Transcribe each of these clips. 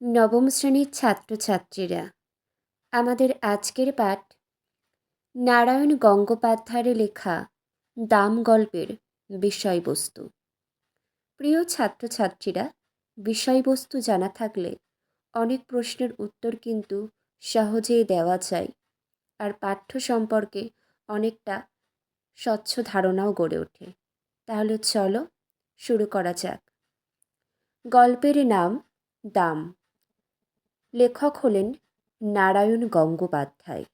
নবম শ্রেণির ছাত্রছাত্রীরা, আমাদের আজকের পাঠ নারায়ণ গঙ্গোপাধ্যায়ের লেখা দাম গল্পের বিষয়বস্তু। প্রিয় ছাত্রছাত্রীরা, বিষয়বস্তু জানা থাকলে অনেক প্রশ্নের উত্তর কিন্তু সহজেই দেওয়া যায় আর পাঠ্য সম্পর্কে অনেকটা স্বচ্ছ ধারণাও গড়ে ওঠে। তাহলে চলো শুরু করা যাক। গল্পের নাম দাম। লেখক হলেন নারায়ণ গঙ্গোপাধ্যায়।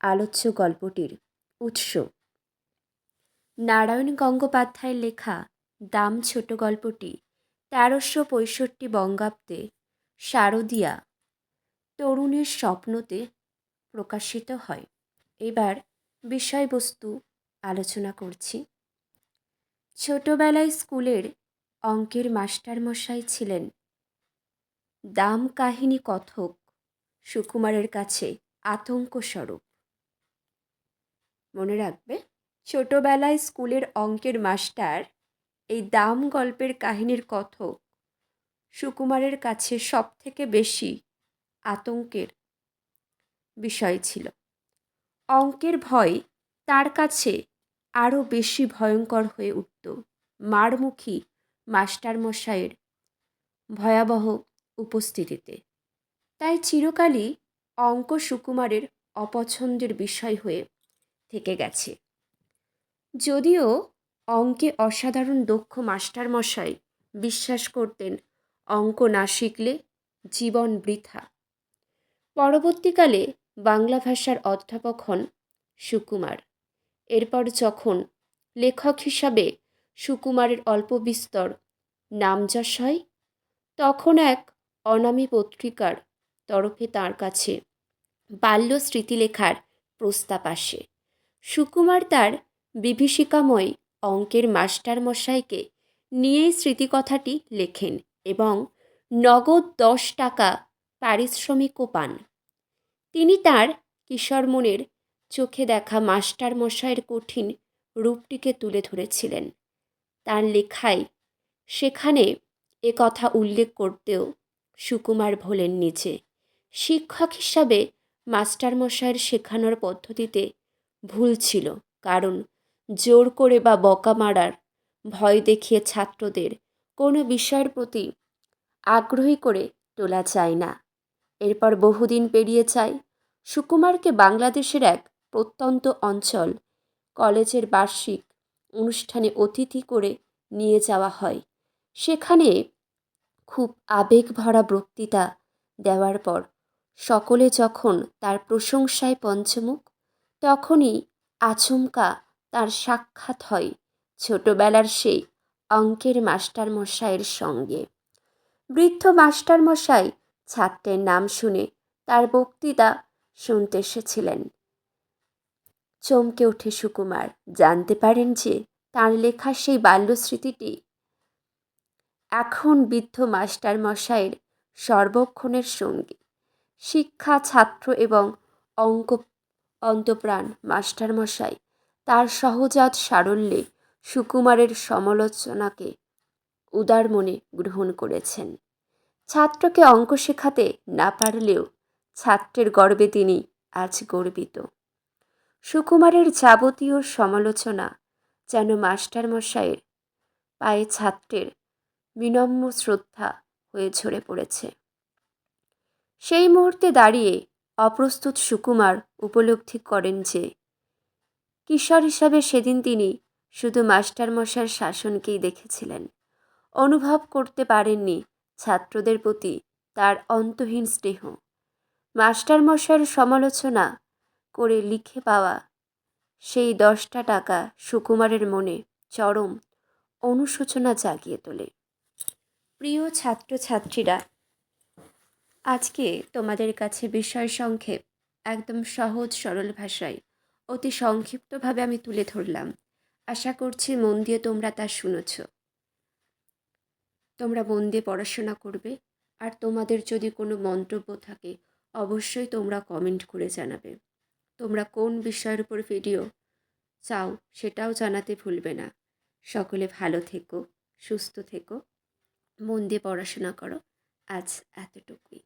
আলোচ্য গল্পটির উৎস। নারায়ণ গঙ্গোপাধ্যায়ের লেখা দাম ছোট গল্পটি তেরোশো পঁয়ষট্টি বঙ্গাব্দে শারদিয়া তরুণের স্বপ্নতে প্রকাশিত হয়। এবার বিষয়বস্তু আলোচনা করছি। ছোটবেলায় স্কুলের অঙ্কের মাস্টারমশাই ছিলেন দাম কাহিনী কথক সুকুমারের কাছে আতঙ্ক স্বরূপ মনে রাখবে, ছোটবেলায় স্কুলের অঙ্কের মাস্টার এই দাম গল্পের কাহিনীর কথক সুকুমারের কাছে সব থেকে বেশি আতঙ্কের বিষয় ছিল। অঙ্কের ভয় তার কাছে আরও বেশি ভয়ঙ্কর হয়ে উঠত মারমুখী মাস্টারমশাইয়ের ভয়াবহ উপস্থিতিতে। তাই চিরকালই অঙ্ক সুকুমারের অপছন্দের বিষয় হয়ে থেকে গেছে। যদিও অঙ্কে অসাধারণ দক্ষ মাস্টারমশাই বিশ্বাস করতেন অঙ্ক না শিখলে জীবন বৃথা। পরবর্তীকালে বাংলা ভাষার অধ্যাপক হন সুকুমার। এরপর যখন লেখক হিসাবে সুকুমারের অল্প বিস্তর নামযশ হয়, তখন এক অনামী পত্রিকার তরফে তার কাছে বাল্য স্মৃতিলেখার প্রস্তাব আসে। সুকুমার তার বিভীষিকাময় অঙ্কের মাস্টারমশাইকে নিয়েই স্মৃতিকথাটি লেখেন এবং নগদ দশ টাকা পারিশ্রমিকও পান। তিনি তার কিশোর মনের চোখে দেখা মাস্টারমশাইয়ের কঠিন রূপটিকে তুলে ধরেছিলেন। তার লেখায় সেখানে এ কথা উল্লেখ করতেও সুকুমার ভোলেন নিচে। শিক্ষক হিসাবে মাস্টারমশাইয়ের শেখানোর পদ্ধতিতে ভুল ছিল, কারণ জোর করে বা বকা মারার ভয় দেখিয়ে ছাত্রদের কোনো বিষয়ের প্রতি আগ্রহী করে তোলা যায় না। এরপর বহুদিন পেরিয়ে যায়, সুকুমারকে বাংলাদেশের এক প্রত্যন্ত অঞ্চল কলেজের বার্ষিক অনুষ্ঠানে অতিথি করে নিয়ে যাওয়া হয়। সেখানে খুব আবেগ ভরা বক্তৃতা দেওয়ার পর সকলে যখন তার প্রশংসায় পঞ্চমুখ, তখনই আচমকা তার সাক্ষাৎ হয় ছোটবেলার সেই অঙ্কের মাস্টারমশাইয়ের সঙ্গে। বৃদ্ধ মাস্টারমশাই ছাত্রের নাম শুনে তার বক্তৃতা শুনতে এসেছিলেন। চমকে ওঠে সুকুমার, জানতে পারেন যে তার লেখা সেই বাল্যস্মৃতিটি এখন বৃদ্ধ মাস্টার মশাইয়ের সর্বক্ষণের সঙ্গী। শিক্ষা, ছাত্র এবং অঙ্ক অন্তপ্রাণ মাস্টারমশাই তার সহজাত সারল্যে সুকুমারের সমালোচনাকে উদার মনে গ্রহণ করেছেন। ছাত্রকে অঙ্ক শেখাতে না পারলেও ছাত্রের গর্বে তিনি আজ গর্বিত। সুকুমারের যাবতীয় সমালোচনা যেন মাস্টারমশাইয়ের পায়ে ছাত্রের বিনম্র শ্রদ্ধা হয়ে ঝরে পড়েছে। সেই মুহূর্তে দাঁড়িয়ে অপ্রস্তুত সুকুমার উপলব্ধি করেন যে, কিশোর হিসাবে সেদিন তিনি শুধু মাস্টারমশার শাসনকেই দেখেছিলেন। অনুভব করতে পারেননি ছাত্রদের প্রতি তার অন্তহীন স্নেহ। মাস্টারমশার সমালোচনা করে লিখে পাওয়া সেই দশটা টাকা সুকুমারের মনে চরম অনুশোচনা জাগিয়ে তোলে। প্রিয় ছাত্রছাত্রীরা, আজকে তোমাদের কাছে বিষয় সংক্ষেপ একদম সহজ, সরল ভাষায়, অতি সংক্ষিপ্তভাবে আমি তুলে ধরলাম। আশা করছি মন দিয়ে তোমরা তা শুনেছ। তোমরা মন দিয়ে পড়াশোনা করবে আর তোমাদের যদি কোনো মন্তব্য থাকে, অবশ্যই তোমরা কমেন্ট করে জানাবে। তোমরা কোন বিষয়ের উপর ভিডিও চাও সেটাও জানাতে ভুলবে না। সকলে ভালো থেকো, সুস্থ থেকো। মন দিয়ে পড়াশোনা করো আজ এতটুকুই